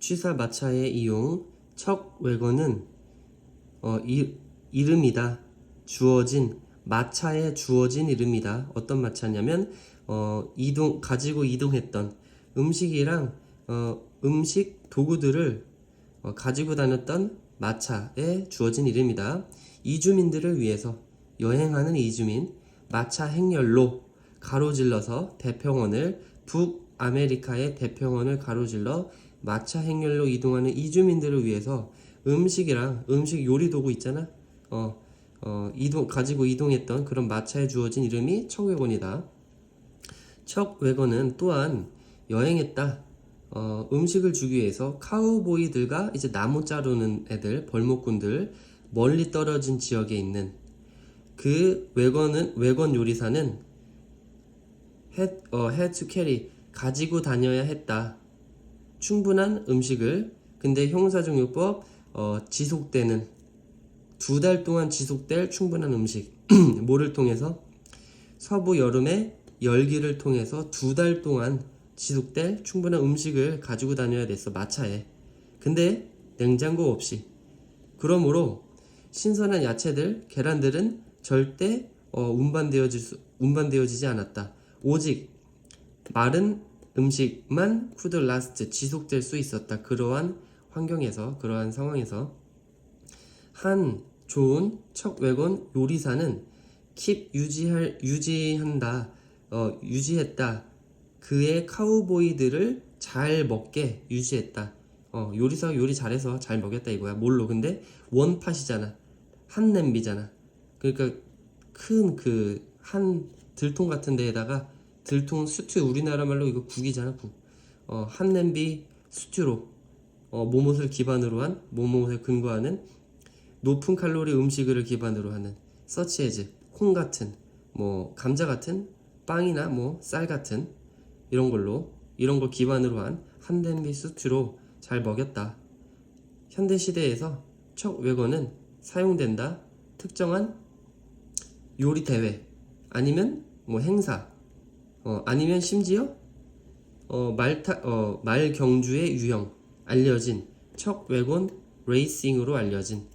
취사 마차의 이용 척 외거는 어, 이, 이름이다. 주어진 마차에 주어진 이름이다. 어떤 마차냐면 어, 이동 가지고 이동했던 음식이랑 어, 음식 도구들을 어, 가지고 다녔던 마차에 주어진 이름이다. 이주민들을 위해서 여행하는 이주민 마차 행렬로 가로질러서 대평원을 북아메리카의 대평원을 가로질러 마차 행렬로 이동하는 이주민들을 위해서 음식이랑 음식 요리 도구 있잖아. 어, 어, 이동 가지고 이동했던 그런 마차에 주어진 이름이 척웨건이다. 척웨건은 또한 여행했다. 어, 음식을 주기 위해서 카우보이들과 이제 나무 자르는 애들, 벌목꾼들 멀리 떨어진 지역에 있는 그 외건은 외건 요리사는 어, to carry 가지고 다녀야 했다. 충분한 음식을 근데 형사종요법 어, 지속되는 두 달 동안 지속될 충분한 음식 뭐를 통해서 서부 여름의 열기를 통해서 두 달 동안 지속될 충분한 음식을 가지고 다녀야 됐어 마차에. 근데 냉장고 없이. 그러므로 신선한 야채들 계란들은 절대 어, 운반되어질 수, 운반되어지지 않았다. 오직 마른 음식만 쿠드 라스트 지속될 수 있었다. 그러한 환경에서 그러한 상황에서 한 좋은 척 외건 요리사는 킵 유지할 유지한다 어, 유지했다. 그의 카우보이들을 잘 먹게 유지했다. 어, 요리사가 요리 잘해서 잘 먹였다 이거야. 뭘로? 근데 원팟이잖아. 한 냄비잖아. 그러니까 큰 그 한 들통 같은 데에다가 들통 스튜 우리나라 말로 이거 국이잖아 국. 어, 한 냄비 스튜로 어, 모못을 기반으로 한 모못에 근거하는 높은 칼로리 음식을 기반으로 하는 서치에즈 콩 같은 뭐 감자 같은 빵이나 뭐 쌀 같은 이런 걸로 이런 걸 기반으로 한 한 냄비 스튜로 잘 먹였다. 현대 시대에서 척 외거는 사용된다. 특정한 요리 대회 아니면 뭐 행사 어, 아니면 심지어 어, 말타 어, 말 경주의 유형 알려진 척 외곤 레이싱으로 알려진